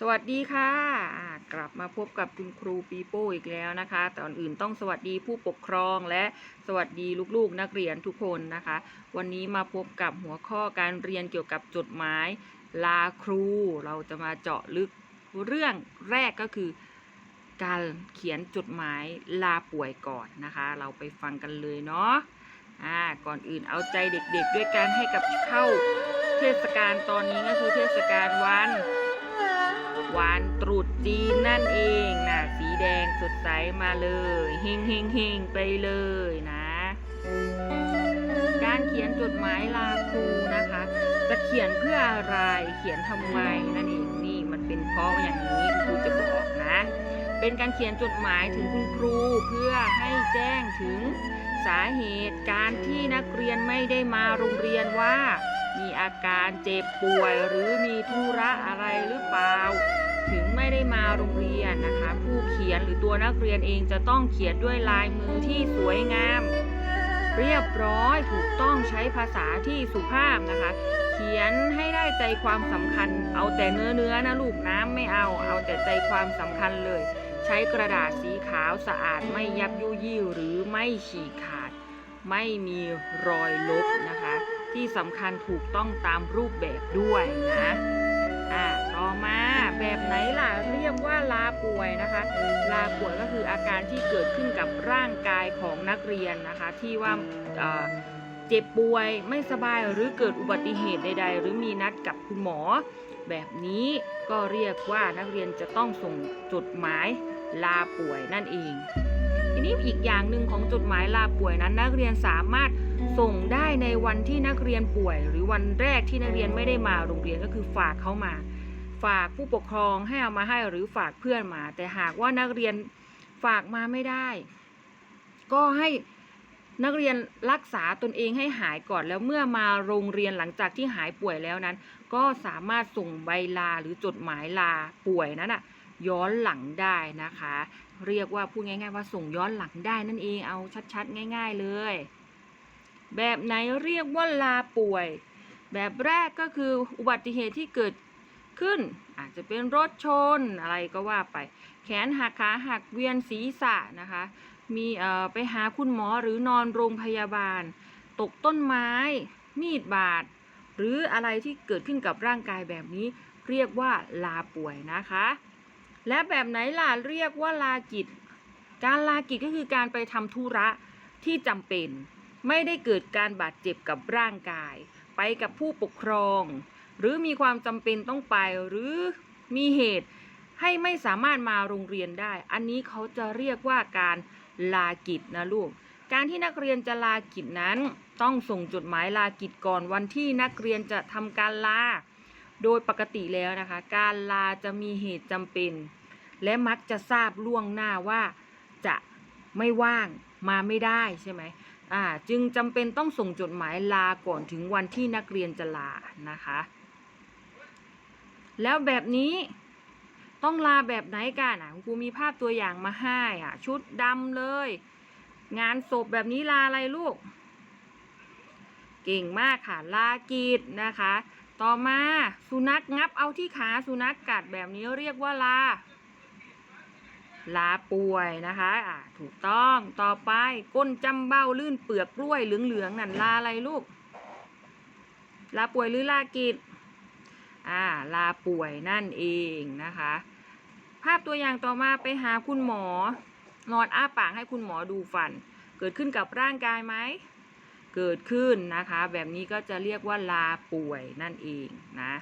สวัสดีค่ะกลับมาพบกับคุณครูปีโป้อีกแล้วนะคะแต่ก่อนอื่นต้องสวัสดีผู้ปกครองและสวัสดีลูกๆนักเรียนทุกคนนะคะ วันนี้มาพบกับหัวข้อการเรียนเกี่ยวกับจดหมายลาครู เราจะมาเจาะลึกเรื่องแรกก็คือ การเขียนจดหมายลาป่วยก่อนนะคะ เราไปฟังกันเลยเนาะอ่าก่อนอื่นเอาใจเด็กๆ ด้วยการให้กับเข้าเทศกาลตอนนี้ก็คือเทศกาลวัน วันตรุษจีนนั่นเองนะสีแดงสดใสมาเลยเฮงเฮงเฮงไปเลยนะ การเขียนจดหมายลาครูนะคะ จะเขียนเพื่ออะไรเขียนทำไมนั่นเองนี่มันเป็นเพราะอย่างนี้ครูจะบอกนะ เป็นการเขียนจดหมายถึงคุณครูเพื่อให้แจ้งถึงสาเหตุการที่นักเรียนไม่ได้มาโรงเรียนว่ามีอาการเจ็บป่วยหรือมีธุระอะไรหรือเปล่า ถึงไม่ได้มาโรงเรียนนะคะ ผู้เขียนหรือตัวนักเรียนเองจะต้องเขียนด้วยลายมือที่สวยงาม เรียบร้อยถูกต้องใช้ภาษาที่สุภาพนะคะ เขียนให้ได้ใจความสำคัญ เอาแต่เนื้อเนื้อๆนะลูกน้ำไม่เอา เอาแต่ใจความสำคัญเลย ใช้กระดาษสีขาวสะอาดไม่ยับยุยี่หรือไม่ฉีกขาด ไม่มีรอยลบนะคะ ที่สำคัญถูกต้องตามรูปแบบด้วยนะอ่า ว่าลาป่วยนะคะ ลาป่วยก็คืออาการที่เกิดขึ้นกับร่างกายของนักเรียนนะคะ ที่ว่าเอ่อเจ็บป่วยไม่สบายหรือเกิดอุบัติเหตุใด ๆ หรือมีนัดกับคุณหมอ แบบนี้ก็เรียกว่านักเรียนจะต้องส่งจดหมายลาป่วยนั่นเอง ทีนี้อีกอย่างหนึ่งของจดหมายลาป่วยนั้น นักเรียนสามารถส่งได้ในวันที่นักเรียนป่วย หรือวันแรกที่นักเรียนไม่ได้มาโรงเรียนก็คือฝากเขามา ฝากผู้ปกครองให้เอามาให้หรือฝากเพื่อนมา แต่หากว่านักเรียนฝากมาไม่ได้ ก็ให้นักเรียนรักษาตนเองให้หายก่อนแล้วเมื่อมาโรงเรียนหลังจากที่หายป่วยแล้วนั้น ก็สามารถส่งใบลาหรือจดหมายลาป่วยนั้นอะย้อนหลังได้นะคะ เรียกว่าพูดง่าย ๆ ว่าส่งย้อนหลังได้นั่นเองเอาชัดๆ ง่าย ๆเลย แบบไหนเรียกว่าลาป่วย แบบแรกก็คืออุบัติเหตุที่เกิด ขึ้น อาจจะเป็นรถชนอะไรก็ว่าไป แขนหักขาหักเวียนศีรษะนะคะ มีเอ่อไปหาคุณหมอหรือนอนโรงพยาบาล ตกต้นไม้ มีดบาด หรืออะไรที่เกิดขึ้นกับร่างกายแบบนี้ เรียกว่าลาป่วยนะคะ และแบบไหนล่ะเรียกว่าลากิจ การลากิจก็คือการไปทำธุระที่จำเป็น ไม่ได้เกิดการบาดเจ็บกับร่างกาย ไปกับผู้ปกครอง หรือมีความจำเป็นต้องไปหรือมีเหตุให้ไม่สามารถมาโรงเรียนได้ อันนี้เขาจะเรียกว่าการลากิจนะลูก การที่นักเรียนจะลากิจนั้น ต้องส่งจดหมายลากิจก่อนวันที่นักเรียนจะทำการลา โดยปกติแล้วนะคะ การลาจะมีเหตุจำเป็น และมักจะทราบล่วงหน้าว่าจะไม่ว่างมาไม่ได้ใช่ไหมอ่าจึงจำเป็นต้องส่งจดหมายลาก่อนถึงวันที่นักเรียนจะลานะคะ แล้วแบบนี้ต้องลาแบบไหนกันอะครูมีภาพตัวอย่างมาให้อะ ชุดดำเลย งานศพแบบนี้ลาอะไรลูก เก่งมากค่ะลากีดนะคะ ต่อมาสุนัขงับเอาที่ขาสุนัขกัดแบบนี้เรียกว่าลา ลาป่วยนะคะอ่าถูกต้องต่อไปก้นจำเบ้าลื่นเปลือกกล้วยเหลืองๆนั่นลาอะไรลูก ลาป่วยหรือลากิจ อ่าลาป่วยนั่นเองนะคะ ภาพตัวอย่างต่อมาไปหาคุณหมอนอนอ้าปากให้คุณหมอดูฟัน เกิดขึ้นกับร่างกายไหมเกิดขึ้นนะคะ แบบนี้ก็จะเรียกว่าลาป่วยนั่นเองนะ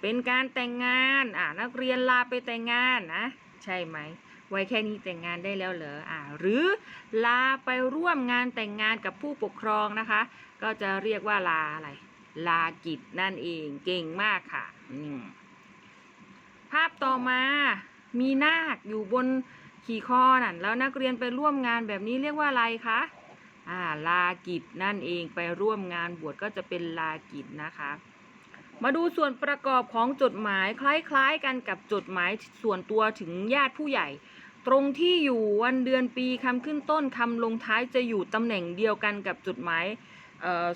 เป็นการแต่งงานอ่านักเรียนลาไปแต่งงานนะใช่ไหมไว้แค่นี้แต่งงานได้แล้วเหรออ่าหรือลาไปร่วมงานแต่งงานกับผู้ปกครองนะคะ ก็จะเรียกว่าลาอะไร ลากิจนั่นเองเก่งมากค่ะอืมภาพต่อมามีนาคอยู่บนขี่คอนั่นแล้วนักเรียนไปร่วมงานแบบนี้เรียกว่าอะไรคะอ่าลากิจนั่นเองไปร่วมงานบวชก็จะเป็นลากิจนะคะ มาดูส่วนประกอบของจดหมายคล้ายๆ กันกับจดหมายส่วนตัวถึงญาติผู้ใหญ่ ตรงที่อยู่วันเดือนปีคำขึ้นต้นคำลงท้ายจะอยู่ตำแหน่งเดียวกันกับจดหมายเอ่อ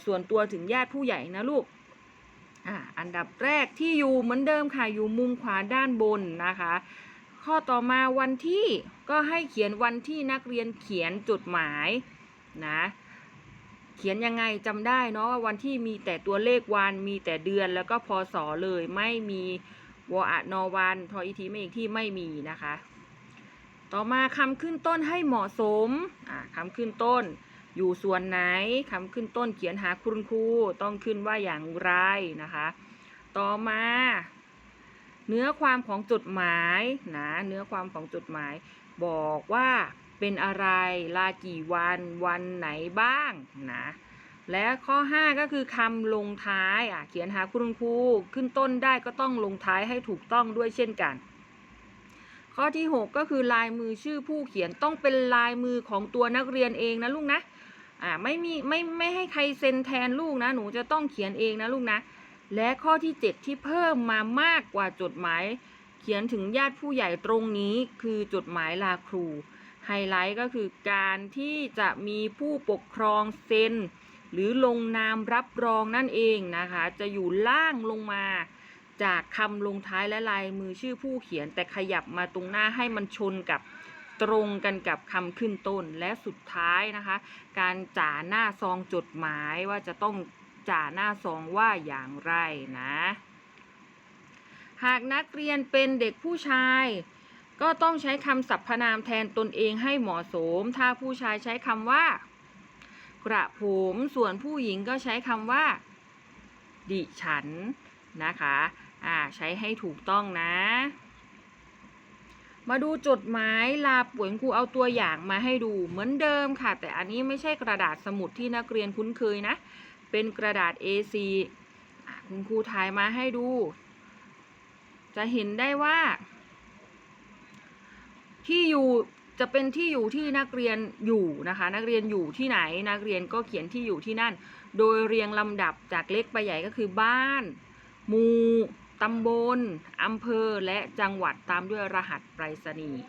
ส่วนตัวถึงญาติผู้ใหญ่นะลูกอ,อันดับแรกที่อยู่เหมือนเดิมค่ะอยู่มุมขวาด้านบนนะคะ ข้อต่อมาวันที่ก็ให้เขียนวันที่นักเรียนเขียนจดหมายนะเขียนยังไงจำได้เนาะว่าวันที่มีแต่ตัวเลขวันมีแต่เดือนแล้วก็พศเลยไม่มีวอะนอวันทออีทีไม่อีกที่ไม่มีนะคะ ต่อมาคำขึ้นต้นให้เหมาะสมอ่าคำขึ้นต้น อยู่ส่วนไหนคำขึ้นต้นเขียนหาคุณครูต้องขึ้นว่าอย่างไรนะคะ ต่อมา เนื้อความของจดหมายนะเนื้อความของจดหมาย บอกว่าเป็นอะไรลากี่วันวันไหนบ้างนะและข้อ 5 ก็คือคำลงท้ายอะเขียนหาคุณครูขึ้นต้นได้ก็ต้องลงท้ายให้ถูกต้องด้วยเช่นกัน ข้อที่ 6 ก็คือลายมือชื่อผู้เขียนต้องเป็นลายมือของตัวนักเรียนเองนะลูกนะ อ่าไม่มีไม่ไม่ให้ใครเซ็นแทนลูกนะ หนูจะต้องเขียนเองนะลูกนะ และข้อที่ 7 ที่เพิ่มมามากกว่าจดหมาย เขียนถึงญาติผู้ใหญ่ตรงนี้คือจดหมายลาครู ไฮไลท์ก็คือการที่จะมีผู้ปกครองเซ็น หรือลงนามรับรองนั่นเองนะคะ จะอยู่ล่างลงมาจากคำลงท้ายและลายมือชื่อผู้เขียนแต่ขยับมาตรงหน้าให้มันชนกับ ตรงกันกับคำขึ้นต้นและสุดท้ายนะคะ การจ่าหน้าซองจดหมายว่าจะต้องจ่าหน้าซองว่าอย่างไรนะ หากนักเรียนเป็นเด็กผู้ชาย ก็ต้องใช้คำสรรพนามแทนตนเองให้เหมาะสม ถ้าผู้ชายใช้คำว่า กระผมส่วนผู้หญิงก็ใช้คำว่า ดิฉันนะคะ อ่า ใช้ให้ถูกต้องนะ มาดูจดหมายลาป่วยครูเอาตัวอย่างมาให้ดูเหมือนเดิมค่ะ แต่อันนี้ไม่ใช่กระดาษสมุดที่นักเรียนคุ้นเคยนะ เป็นกระดาษ A4 อะคุณครูถ่ายมาให้ดู จะเห็นได้ว่า ที่อยู่จะเป็นที่อยู่ที่นักเรียนอยู่นะคะ นักเรียนอยู่ที่ไหน นักเรียนก็เขียนที่อยู่ที่นั่น โดยเรียงลำดับจากเล็กไปใหญ่ก็คือบ้านหมู่ ตำบลอำเภอ และจังหวัดตามด้วยรหัสไปรษณีย์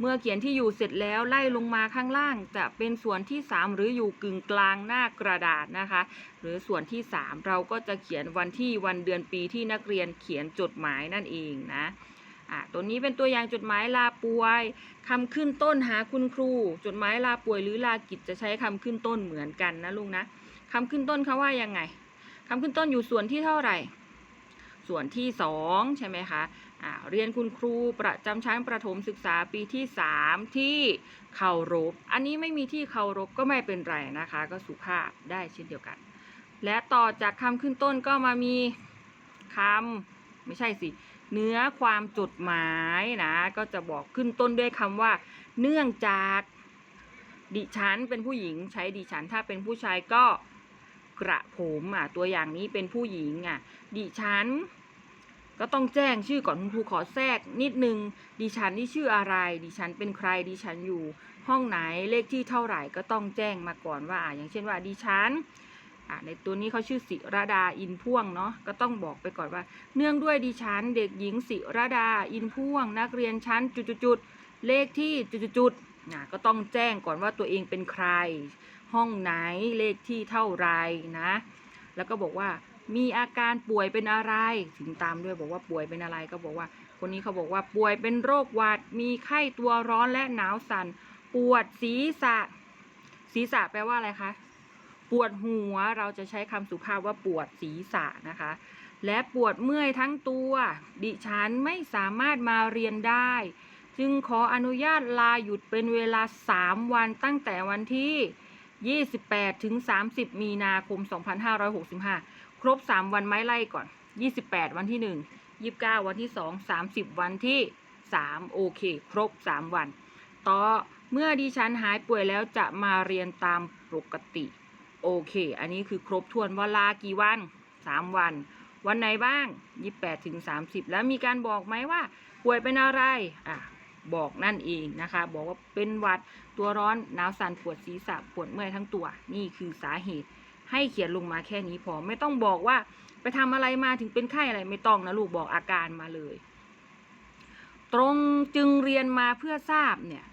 เมื่อเขียนที่อยู่เสร็จแล้วไล่ลงมาข้างล่าง จะเป็นส่วนที่ 3 หรืออยู่กึ่งกลางหน้ากระดาษนะคะ หรือส่วนที่ 3 เราก็จะเขียนวันที่วันเดือนปีที่นักเรียนเขียนจดหมายนั่นเองนะอะตัวนี้เป็นตัวอย่างจดหมายลาป่วยคำขึ้นต้นหาคุณครู จดหมายลาป่วยหรือลากิจจะใช้คำขึ้นต้นเหมือนกันนะลุงนะคำขึ้นต้นเขาว่ายังไงคำขึ้นต้นอยู่ส่วนที่เท่าไหร่ ส่วนที่สองใช่ไหมคะเรียนคุณครูประจำชั้นประถมศึกษาปีที่สามที่เคารพ อันนี้ไม่มีที่เคารพก็ไม่เป็นไรนะคะ ก็สุภาพได้เช่นเดียวกัน และต่อจากคำขึ้นต้นก็มามีคำไม่ใช่สิ เนื้อความจดหมายนะ ก็จะบอกขึ้นต้นด้วยคำว่า เนื่องจากดิฉันเป็นผู้หญิงใช้ดิฉันถ้าเป็นผู้ชายก็ กระผมอะตัวอย่างนี้เป็นผู้หญิงอะ ดิฉัน ก็ต้องแจ้งชื่อก่อนคุณครูขอแทรกนิดนึง ดิฉันนี่ชื่ออะไร ดิฉันเป็นใคร ดิฉันอยู่ ห้องไหนเลขที่เท่าไหร่ก็ต้องแจ้งมาก่อนว่า อย่างเช่นว่า ดิฉันในตัวนี้เขาชื่อศิรดาอินพ่วงเนาะก็ต้องบอกไปก่อนว่า เนื่องด้วยดิฉันเด็กหญิงศิรดาอินพ่วง นักเรียนชั้นจุดๆเลขที่จุดๆๆอะก็ต้องแจ้งก่อนว่าตัวเองเป็นใคร ห้องไหนเลขที่เท่าไรนะ แล้วก็บอกว่ามีอาการป่วยเป็นอะไร ถึงตามด้วยบอกว่าป่วยเป็นอะไรก็บอกว่า คนนี้เขาบอกว่าป่วยเป็นโรคหวัด มีไข้ตัวร้อนและหนาวสัน่นปวดศีรษะ ศีรษะแปลว่าอะไรคะปวดหัวเราจะใช้คำสุภาพว่าปวดศีรษะนะคะ และปวดเมื่อยทั้งตัว ดิฉันไม่สามารถมาเรียนได้ จึงขออนุญาตลาหยุดเป็นเวลา 3 วันตั้งแต่วันที่ 28ถึง30 มีนาคม 2565 ครบ 3 วันไม้ไล่ก่อน 28 วันที่ 1 29 วันที่ 2 30 วันที่ 3 โอเค ครบ 3 วัน ต่อเมื่อดิฉันหายป่วยแล้วจะมาเรียนตามปกติ โอเค อันนี้คือครบถ้วนว่าลากี่วัน 3 วัน วันไหนบ้าง 28ถึง30 แล้วมีการบอกไหมว่า ป่วยเป็นอะไรอะ บอกนั่นเองนะคะ บอกว่าเป็นหวัดตัวร้อนหนาวสั่นปวดศีรษะปวดเมื่อยทั้งตัว นี่คือสาเหตุ ให้เขียนลงมาแค่นี้พอไม่ต้องบอกว่าไปทำอะไรมาถึงเป็นไข้อะไรไม่ต้องนะลูกบอกอาการมาเลย ตรงจึงเรียนมาเพื่อทราบเนี่ย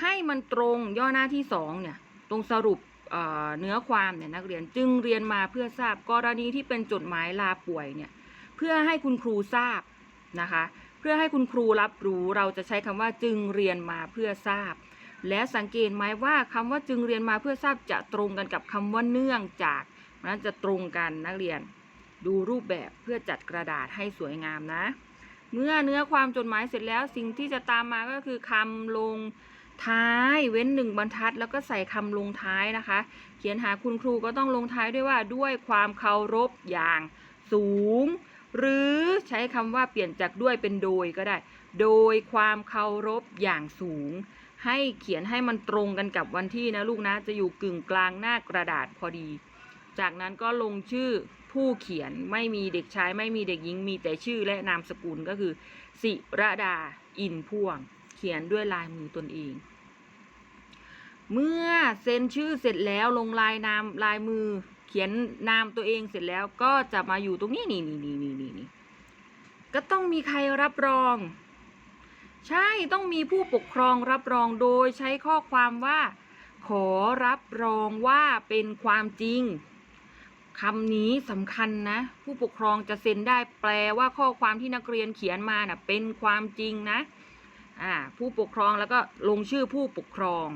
ให้มันตรงย่อหน้าที่สองเนี่ย ตรงสรุปเเนื้อความเนี่ยนักเรียนจึงเรียนมาเพื่อทราบกรณีที่เป็นจดหมายลาป่วยเนี่ย เพื่อให้คุณครูทราบนะคะ เพื่อให้คุณครูรับรู้เราจะใช้คำว่าจึงเรียนมาเพื่อทราบ และสังเกตไหมว่าคำว่าจึงเรียนมาเพื่อทราบจะตรงกันกับคำว่าเนื่องจากนั้นจะตรงกันนักเรียน ดูรูปแบบเพื่อจัดกระดาษให้สวยงามนะ เมื่อเนื้อความจดหมายเสร็จแล้วสิ่งที่จะตามมาก็คือคำลงท้ายเว้นหนึ่งบรรทัด แล้วก็ใส่คำลงท้ายนะคะ เขียนหาคุณครูก็ต้องลงท้ายด้วยว่าด้วยความเคารพอย่างสูง หรือใช้คำว่าเปลี่ยนจากด้วยเป็นโดยก็ได้ โดยความเคารพอย่างสูง ให้เขียนให้มันตรงกันกับวันที่นะลูกนะ จะอยู่กึ่งกลางหน้ากระดาษพอดี จากนั้นก็ลงชื่อผู้เขียนไม่มีเด็กชายไม่มีเด็กหญิงมีแต่ชื่อและนามสกุลก็คือ สิระดาอินพ่วง เขียนด้วยลายมือตนเอง เมื่อเซ็นชื่อเสร็จแล้วลงลายนามลายมือ เขียนนามตัวเองเสร็จแล้วก็จะมาอยู่ตรงนี้นี่นี่นี่นี่นี่นี่ก็ต้องมีใครรับรอง ใช่ต้องมีผู้ปกครองรับรองโดยใช้ข้อความว่า ขอรับรองว่าเป็นความจริงคำนี้สำคัญนะ ผู้ปกครองจะเซ็นได้แปลว่าข้อความที่นักเรียนเขียนมาน่ะเป็นความจริงนะอ่าผู้ปกครองแล้วก็ลงชื่อผู้ปกครอง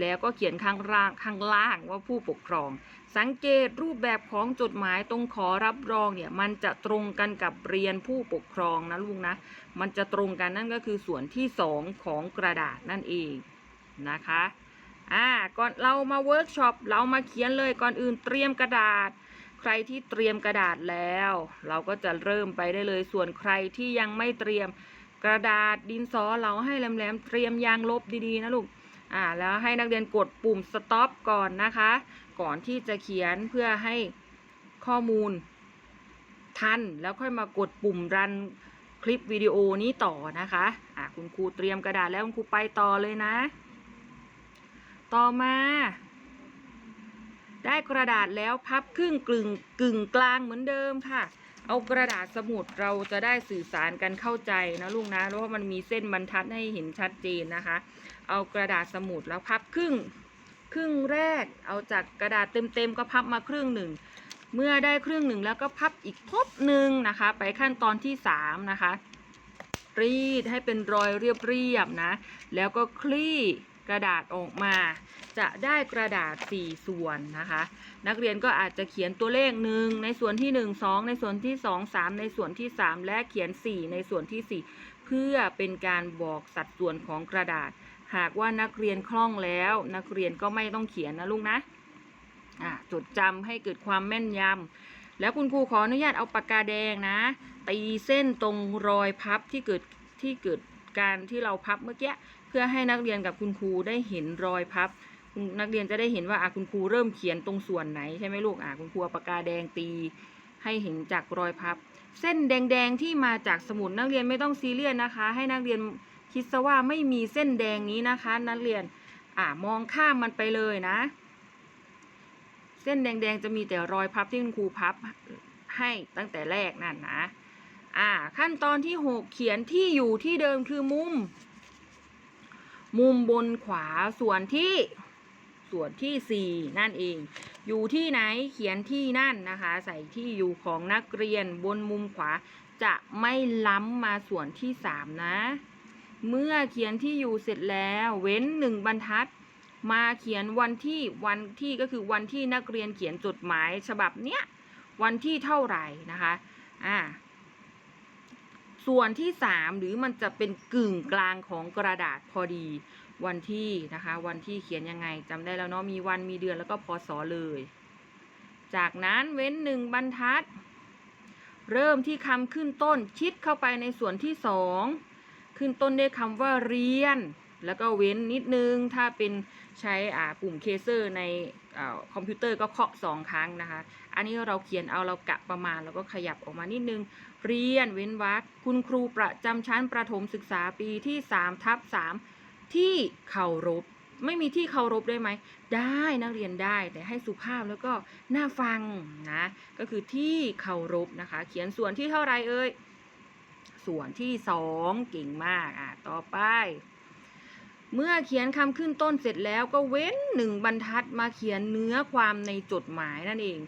แล้วก็เขียนข้างล่างข้างล่างว่าผู้ปกครอง สังเกตรูปแบบของจดหมายตรงขอรับรองเนี่ยมันจะตรงกันกับเรียนผู้ปกครองนะลูกนะ มันจะตรงกันนั่นก็คือส่วนที่สองของกระดาษนั่นเองนะคะอ่าก่อนเรามาเวิร์กช็อปเรามาเขียนเลยก่อนอื่นเตรียมกระดาษ ใครที่เตรียมกระดาษแล้ว เราก็จะเริ่มไปได้เลย ส่วนใครที่ยังไม่เตรียมกระดาษดินสอเราให้แหลมๆเตรียมยางลบดีๆนะลูกอ่าแล้วให้นักเรียนกดปุ่ม stop ก่อนนะคะ ก่อนที่จะเขียนเพื่อให้ข้อมูลทัน แล้วค่อยมากดปุ่มรันคลิปวิดีโอนี้ต่อนะคะอ่าคุณครูเตรียมกระดาษแล้วคุณครูไปต่อเลยนะ ต่อมา ได้กระดาษแล้วพับครึ่งกลึงกึ่งกลางเหมือนเดิมค่ะ เอากระดาษสมุดเราจะได้สื่อสารกันเข้าใจนะลูกนะเพราะว่ามันมีเส้นบรรทัดให้เห็นชัดเจนนะคะ เอากระดาษสมุดแล้วพับครึ่ง ครึ่งแรก เอาจากกระดาษเต็มๆก็พับมาครึ่งหนึ่ง เมื่อได้ครึ่งหนึ่งแล้วก็พับอีกทบหนึ่งนะคะ ไปขั้นตอนที่สามนะคะ รีดให้เป็นรอยเรียบๆนะ แล้วก็คลี่กระดาษออกมา จะได้กระดาษ 4 ส่วนนะคะ นักเรียนก็อาจจะเขียนตัวเลขหนึ่งในส่วนที่ 1 2 ในส่วนที่ 2 3 ในส่วนที่ 3 และเขียน 4 ในส่วนที่ 4 เพื่อเป็นการบอกสัดส่วนของกระดาษ หากว่านักเรียนคล่องแล้ว นักเรียนก็ไม่ต้องเขียนนะลูกนะอะจดจำให้เกิดความแม่นยำแล้วคุณครูขออนุญาตเอาปากกาแดงนะ ตีเส้นตรงรอยพับที่เกิดที่เกิดการที่เราพับเมื่อกี้เพื่อให้นักเรียนกับคุณครูได้เห็นรอยพับ นักเรียนจะได้เห็นว่าอะคุณครูเริ่มเขียนตรงส่วนไหนใช่ไหมลูกอะคุณครูเอาปากกาแดงตีให้เห็นจากรอยพับ เส้นแดงๆที่มาจากสมุดนักเรียนไม่ต้องซีเรียสนะคะ ให้นักเรียน คิดซะว่าไม่มีเส้นแดงนี้นะคะ นักเรียนอ่ามองข้ามมันไปเลยนะ เส้นแดงๆจะมีแต่รอยพับที่คุณครูพับให้ตั้งแต่แรกนั่นนะอ่าขั้นตอนที่6เขียนที่อยู่ที่เดิมคือมุม มุมบนขวาส่วนที่ส่วนที่4นั่นเอง อยู่ที่ไหนเขียนที่นั่นนะคะ ใส่ที่อยู่ของนักเรียนบนมุมขวาจะไม่ล้ำมาส่วนที่3นะ เมื่อเขียนที่อยู่เสร็จแล้วเว้นหนึ่งบรรทัด มาเขียนวันที่วันที่ก็คือวันที่นักเรียนเขียนจดหมายฉบับเนี้ยวันที่เท่าไหร่นะคะอ่าส่วนที่สามหรือมันจะเป็นกึ่งกลางของกระดาษพอดีวันที่นะคะ วันที่เขียนยังไงจำได้แล้วเนาะมีวันมีเดือนแล้วก็พศเลย จากนั้นเว้นหนึ่งบรรทัด เริ่มที่คำขึ้นต้นชิดเข้าไปในส่วนที่สอง ขึ้นต้นด้วยคำว่าเรียน แล้วก็เว้นนิดนึง ถ้าเป็นใช้อ่าปุ่มเคเซอร์ในอคอมพิวเตอร์ก็เคาะสองครั้งนะคะ อันนี้เราเขียนเอาเรากะประมาณแล้วก็ขยับออกมานิดนึง เรียนเว้นวรรคคุณครูประจำชั้นประถมศึกษาปีที่3ทับ3ที่เคารพไม่มีที่เคารพได้ไหม ได้นักเรียนได้แต่ให้สุภาพแล้วก็น่าฟังนะ ก็คือที่เคารพนะคะ เขียนส่วนที่เท่าไรเอ่ย ส่วนที่สองเก่งมากอะต่อไป เมื่อเขียนคำขึ้นต้นเสร็จแล้วก็เว้นหนึ่งบรรทัดมาเขียนเนื้อความในจดหมายนั่นเอง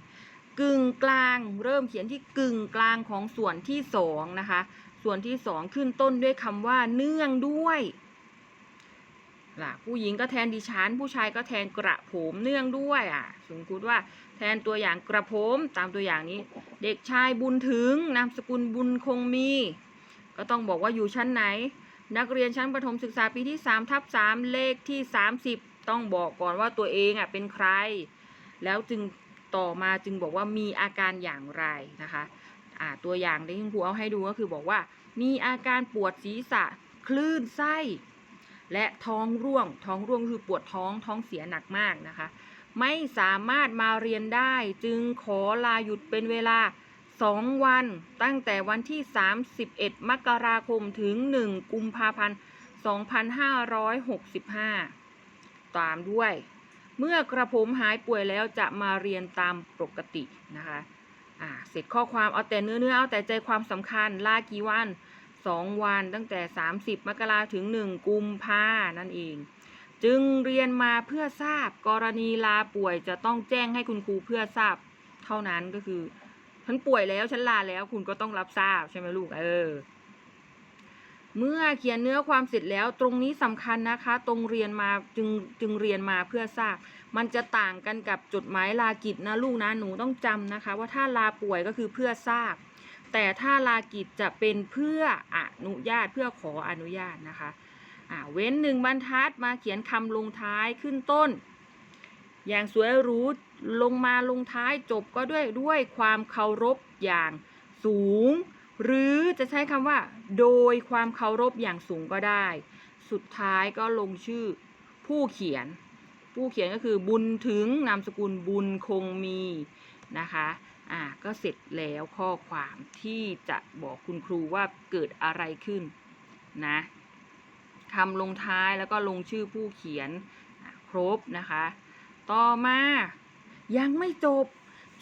กึ่งกลางเริ่มเขียนที่กึ่งกลางของส่วนที่สองนะคะ ส่วนที่สองขึ้นต้นด้วยคำว่าเนื่องด้วยล่ะผู้หญิงก็แทนดิฉัน ผู้ชายก็แทนกระผมเนื่องด้วยอะสมมติว่าแทนตัวอย่างกระผมตามตัวอย่างนี้ เด็กชายบุญถึงนามสกุลบุญคงมี ก็ต้องบอกว่าอยู่ชั้นไหน นักเรียนชั้นประถมศึกษาปีที่3ทับ3เลขที่ 30 ต้องบอกก่อนว่าตัวเองอะเป็นใคร แล้วจึงต่อมาจึงบอกว่ามีอาการอย่างไรนะคะอ่าตัวอย่างที่คุณครูเอาให้ดูก็คือบอกว่า มีอาการปวดศีรษะคลื่นไส้ และท้องร่วง ท้องร่วงคือปวดท้องท้องเสียหนักมากนะคะ ไม่สามารถมาเรียนได้จึงขอลาหยุดเป็นเวลา 2 วัน ตั้งแต่วันที่ 31 มกราคมถึง 1 กุมภาพันธ์ 2565 ตามด้วย เมื่อกระผมหายป่วยแล้วจะมาเรียนตามปกตินะคะอ่าเสร็จข้อความเอาแต่เนื้อเนื้อเอาแต่ใจความสำคัญลากี่วัน 2 วันตั้งแต่ 30 มกราถึง 1 กุมภานั่นเอง จึงเรียนมาเพื่อทราบกรณีลาป่วยจะต้องแจ้งให้คุณครูเพื่อทราบ เท่านั้นก็คือ ฉันป่วยแล้วฉันลาแล้ว คุณก็ต้องรับทราบใช่ไหมลูกเออ เมื่อเขียนเนื้อความเสร็จแล้ว ตรงนี้สำคัญนะคะ ตรงเรียนมาจึงจึงเรียนมาเพื่อทราบ มันจะต่างกันกับจดหมายลากิจนะลูกนะหนูต้องจำนะคะ ว่าถ้าลาป่วยก็คือเพื่อทราบ แต่ถ้าลากิจจะเป็นเพื่ออนุญาตเพื่อขออนุญาตนะคะอ่าเว้นหนึ่งบรรทัดมาเขียนคำลงท้ายขึ้นต้น อย่างสวยหรูลงมาลงท้ายจบก็ด้วยด้วยความเคารพอย่างสูง หรือจะใช้คำว่า โดยความเคารพอย่างสูงก็ได้ สุดท้ายก็ลงชื่อผู้เขียน ผู้เขียนก็คือบุญถึงนามสกุลบุญคงมีนะคะอ่าก็เสร็จแล้วข้อความที่จะบอกคุณครูว่าเกิดอะไรขึ้นนะคำลงท้ายแล้วก็ลงชื่อผู้เขียนครบนะคะ ต่อมา ยังไม่จบ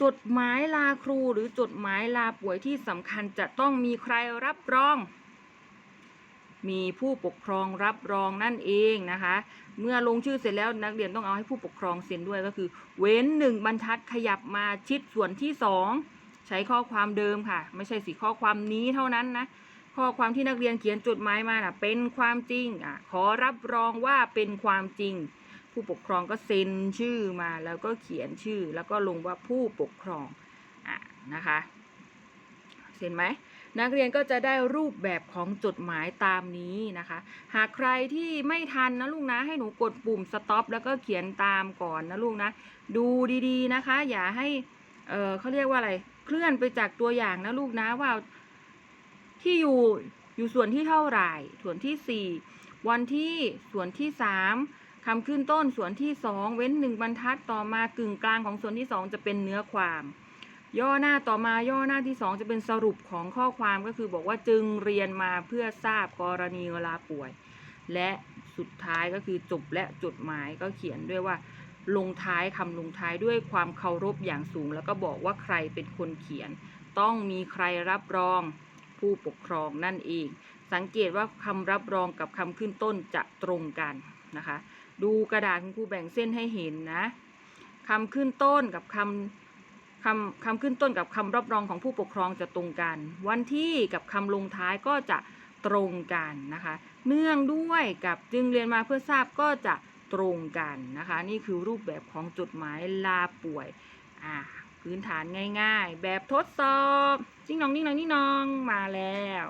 จดหมายลาครูหรือจดหมายลาป่วยที่สำคัญจะต้องมีใครรับรอง มีผู้ปกครองรับรองนั่นเองนะคะ เมื่อลงชื่อเสร็จแล้วนักเรียนต้องเอาให้ผู้ปกครองเซ็นด้วยก็คือ เว้นหนึ่งบรรทัดขยับมาชิดส่วนที่สองใช้ข้อความเดิมค่ะ ไม่ใช่สีข้อความนี้เท่านั้นนะข้อความที่นักเรียนเขียนจดหมายมาน่ะเป็นความจริงอะขอรับรองว่าเป็นความจริง ผู้ปกครองก็เซ็นชื่อมาแล้วก็เขียนชื่อ แล้วก็ลงว่าผู้ปกครองอะนะคะเซ็นไหมนักเรียนก็จะได้รูปแบบของจดหมายตามนี้นะคะ หากใครที่ไม่ทันนะลูกนะให้หนูกดปุ่ม stop แล้วก็เขียนตามก่อนนะลูกนะ ดูดีๆนะคะ อย่าให้เออเขาเรียกว่าอะไรเคลื่อนไปจากตัวอย่างนะลูกนะว่าที่อยู่อยู่ส่วนที่เท่าไหร่ ส่วนที่สี่วันที่ส่วนที่สาม คำขึ้นต้นส่วนที่สองเว้นหนึ่งบรรทัดต่อมากึ่งกลางของส่วนที่สองจะเป็นเนื้อความ ย่อหน้าต่อมาย่อหน้าที่สองจะเป็นสรุปของข้อความก็คือบอกว่าจึงเรียนมาเพื่อทราบกรณีเวลาป่วย และสุดท้ายก็คือจบและจดหมายก็เขียนด้วยว่า ลงท้ายคำลงท้ายด้วยความเคารพอย่างสูง แล้วก็บอกว่าใครเป็นคนเขียน ต้องมีใครรับรองผู้ปกครองนั่นเอง สังเกตว่าคำรับรองกับคำขึ้นต้นจะตรงกันนะคะ ดูกระดาษคุณครูแบ่งเส้นให้เห็นนะคำขึ้นต้นกับคำคำคำขึ้นต้นกับคำรับรองของผู้ปกครองจะตรงกัน วันที่กับคำลงท้ายก็จะตรงกันนะคะ เนื่องด้วยกับจึงเรียนมาเพื่อทราบก็จะตรงกันนะคะ นี่คือรูปแบบของจดหมายลาป่วยอ่าพื้นฐานง่าย ๆ แบบทดสอบจิ้งน้องนิ่งน้องนิ่งน้องมาแล้ว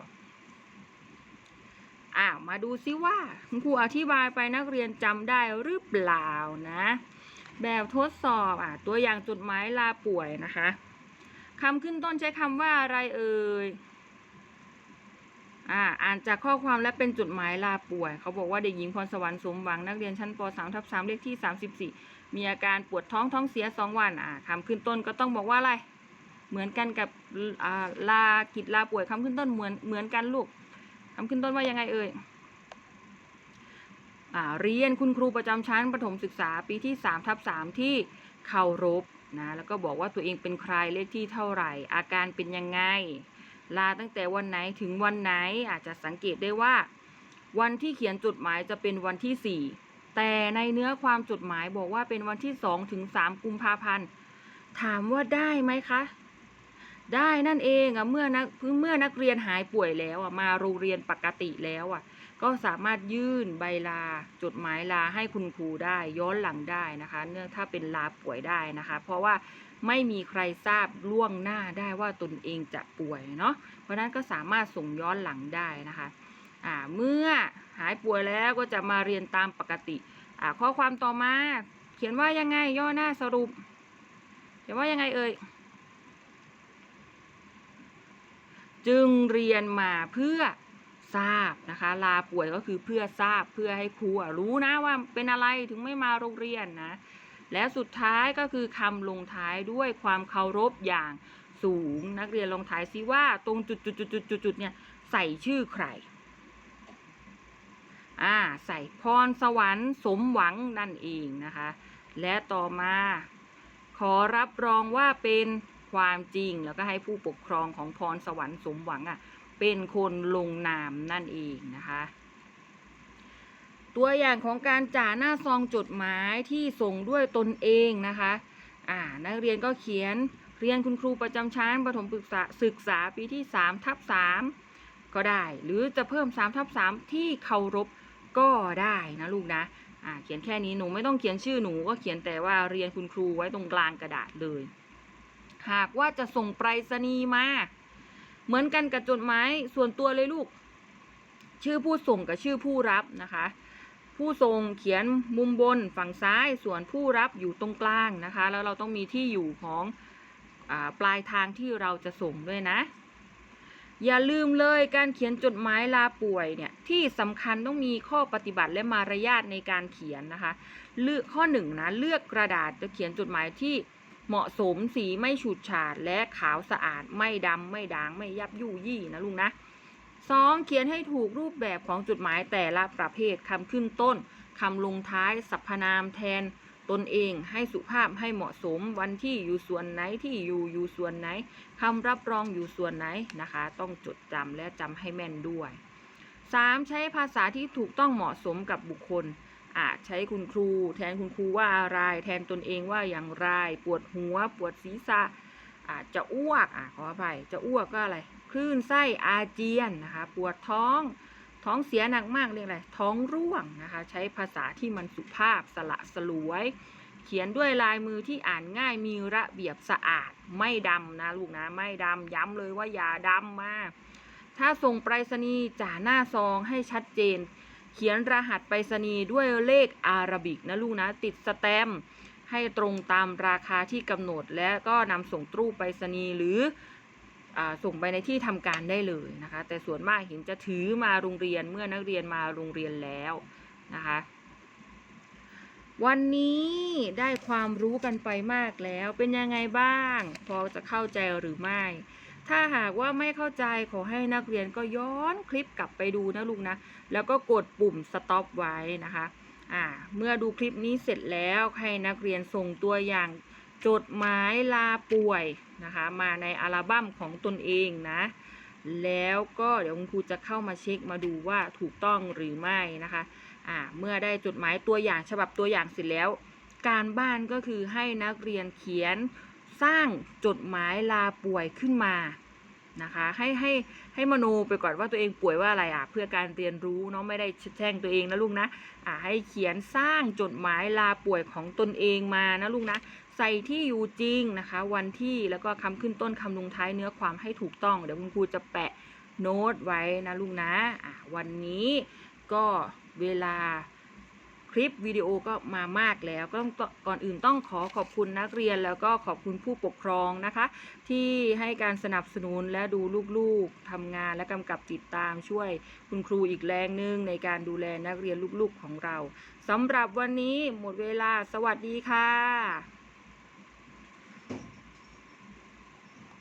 อ้าวมาดูซิว่าคุณครูอธิบายไปนักเรียนจำได้หรือเปล่านะ แบบทดสอบอะตัวอย่างจดหมายลาป่วยนะคะคำขึ้นต้นใช้คำว่าอะไรเอ่ยอ่าอ่านจากข้อความและเป็นจดหมายลาป่วย เขาบอกว่าเด็กหญิงพรสวรรค์สมหวังนักเรียนชั้นป .3 ทับ3เลขที่ 34 มีอาการปวดท้องท้องเสีย 2 วันอ่าคำขึ้นต้นก็ต้องบอกว่าอะไร เหมือนกันกับอ่าลากิจลาป่วยคำขึ้นต้นเหมือนเหมือนกันลูก คำขึ้นต้นว่ายังไงเอ่ยเรียนคุณครูประจำชั้นประถมศึกษาปีที่3ทับ3ที่เคารพนะแล้วก็บอกว่าตัวเองเป็นใครเลขที่เท่าไหร่ อาการเป็นยังไง ลาตั้งแต่วันไหนถึงวันไหนอาจจะสังเกตได้ว่า วันที่เขียนจดหมายจะเป็นวันที่ 4 แต่ในเนื้อความจดหมายบอกว่าเป็นวันที่2ถึง3กุมภาพันธ์ถามว่าได้ไหมคะ ได้นั่นเองอะเมื่อนักเมื่อนักเรียนหายป่วยแล้วอะมาโรงเรียนปกติแล้วอะ ก็สามารถยื่นใบลาจดหมายลาให้คุณครูได้ย้อนหลังได้นะคะ เนื่องถ้าเป็นลาป่วยได้นะคะ เพราะว่าไม่มีใครทราบล่วงหน้าได้ว่าตนเองจะป่วยเนาะเพราะฉะนั้นก็สามารถส่งย้อนหลังได้นะคะอ่าเมื่อหายป่วยแล้วก็จะมาเรียนตามปกติอ่าข้อความต่อมา เขียนว่ายังไงย่อหน้าสรุปเขียนว่ายังไงเอ่ย จึงเรียนมาเพื่อทราบนะคะ ลาป่วยก็คือเพื่อทราบเพื่อให้ครูรู้นะว่าเป็นอะไรถึงไม่มาโรงเรียนนะ และสุดท้ายก็คือคำลงท้ายด้วยความเคารพอย่างสูงนักเรียนลงท้ายซิว่าตรงจุดจุดจุดจุดจุดจุดเนี่ยใส่ชื่อใคร อ่าใส่พรสวรรค์สมหวังนั่นเองนะคะ และต่อมาขอรับรองว่าเป็น ความจริง แล้วก็ให้ผู้ปกครองของพรสวรรค์สมหวังอะเป็นคนลงนามนั่นเองนะคะ ตัวอย่างของการจ่าหน้าซองจดหมายที่ส่งด้วยตนเองนะคะอ่านักเรียนก็เขียนเรียนคุณครูประจำชั้นประถมศึกษาศึกษาปีที่3ทับ3ก็ได้ หรือจะเพิ่ม3ทับ3ที่เคารพก็ได้นะลูกนะอ่าเขียนแค่นี้หนูไม่ต้องเขียนชื่อหนูก็เขียนแต่ว่าเรียนคุณครูไว้ตรงกลางกระดาษเลย หากว่าจะส่งไปรษณีย์มา เหมือนกันกับจดหมายส่วนตัวเลยลูก ชื่อผู้ส่งกับชื่อผู้รับนะคะ ผู้ส่งเขียนมุมบนฝั่งซ้าย ส่วนผู้รับอยู่ตรงกลางนะคะ แล้วเราต้องมีที่อยู่ของอปลายทางที่เราจะส่งด้วยนะ อย่าลืมเลยการเขียนจดหมายลาป่วยเนี่ยที่สำคัญต้องมีข้อปฏิบัติและมารยาทในการเขียนนะคะ เลือกข้อหนึ่งนะเลือกกระดาษจะเขียนจดหมายที่ เหมาะสมสีไม่ฉูดฉาดและขาวสะอาดไม่ดำไม่ด่างไม่ยับยุยี่นะลุงนะสองเขียนให้ถูกรูปแบบของจดหมายแต่ละประเภทคำขึ้นต้นคำลงท้ายสรรพนามแทนตนเองให้สุภาพให้เหมาะสมวันที่อยู่ส่วนไหนที่อยู่อยู่ส่วนไหนคำรับรองอยู่ส่วนไหนนะคะ ต้องจดจำและจำให้แม่นด้วย 3. ใช้ภาษาที่ถูกต้องเหมาะสมกับบุคคล อาจใช้คุณครู แทนคุณครูว่าอะไร แทนตนเองว่าอย่างไร ปวดหัว ปวดศีรษะอาจจะอ้วกอะขออภัยจะอ้วกก็อะไร คลื่นไส้อาเจียนนะคะ ปวดท้อง ท้องเสียหนักมากเรียกอะไร ท้องร่วงนะคะ ใช้ภาษาที่มันสุภาพสละสลวย เขียนด้วยลายมือที่อ่านง่ายมีระเบียบสะอาด ไม่ดำนะลูกนะ ไม่ดำย้ำเลยว่าอย่าดำมาก ถ้าส่งไปรษณีย์จ่าหน้าซองให้ชัดเจน เขียนรหัสไปรษณีย์ด้วยเลขอาราบิกนะลูกนะติดสแตมป์ให้ตรงตามราคาที่กำหนดและก็นำส่งตู้ไปรษณีย์หรืออส่งไปในที่ทำการได้เลยนะคะ แต่ส่วนมากเห็นจะถือมาโรงเรียนเมื่อนักเรียนมาโรงเรียนแล้วนะคะ วันนี้ได้ความรู้กันไปมากแล้วเป็นยังไงบ้าง พอจะเข้าใจหรือไม่ ถ้าหากว่าไม่เข้าใจขอให้นักเรียนก็ย้อนคลิปกลับไปดูนะลุงนะ แล้วก็กดปุ่ม stop ไว้นะคะ อ่า เมื่อดูคลิปนี้เสร็จแล้วให้นักเรียนส่งตัวอย่างจดหมายลาป่วยนะคะ มาในอัลบั้มของตนเองนะ แล้วก็เดี๋ยวคุณครูจะเข้ามาเช็คมาดูว่าถูกต้องหรือไม่นะคะ อ่า เมื่อได้จดหมายตัวอย่างฉบับตัวอย่างเสร็จแล้ว การบ้านก็คือให้นักเรียนเขียน สร้างจดหมายลาป่วยขึ้นมานะคะ ให้ให้ให้มโนไปก่อนว่าตัวเองป่วยว่าอะไรอะเพื่อการเรียนรู้เนาะไม่ได้แช่งตัวเองนะลูกนะอ่าให้เขียนสร้างจดหมายลาป่วยของตนเองมานะลูกนะใส่ที่อยู่จริงนะคะ วันที่แล้วก็คำขึ้นต้นคำลงท้ายเนื้อความให้ถูกต้อง เดี๋ยวคุณครูจะแปะโน้ตไว้นะลูกนะอ่าวันนี้ก็เวลา ลิปวิดีโอก็มามากแล้วก็ต้องก่อนอื่นต้องขอขอบคุณนักเรียนแล้วก็ขอบคุณผู้ปกครองนะคะ ที่ให้การสนับสนุนและดูลูกๆทำงานและกำกับติดตามช่วยคุณครูอีกแรงหนึ่งในการดูแลนักเรียนลูกๆของเราสำหรับวันนี้หมดเวลาสวัสดีค่ะ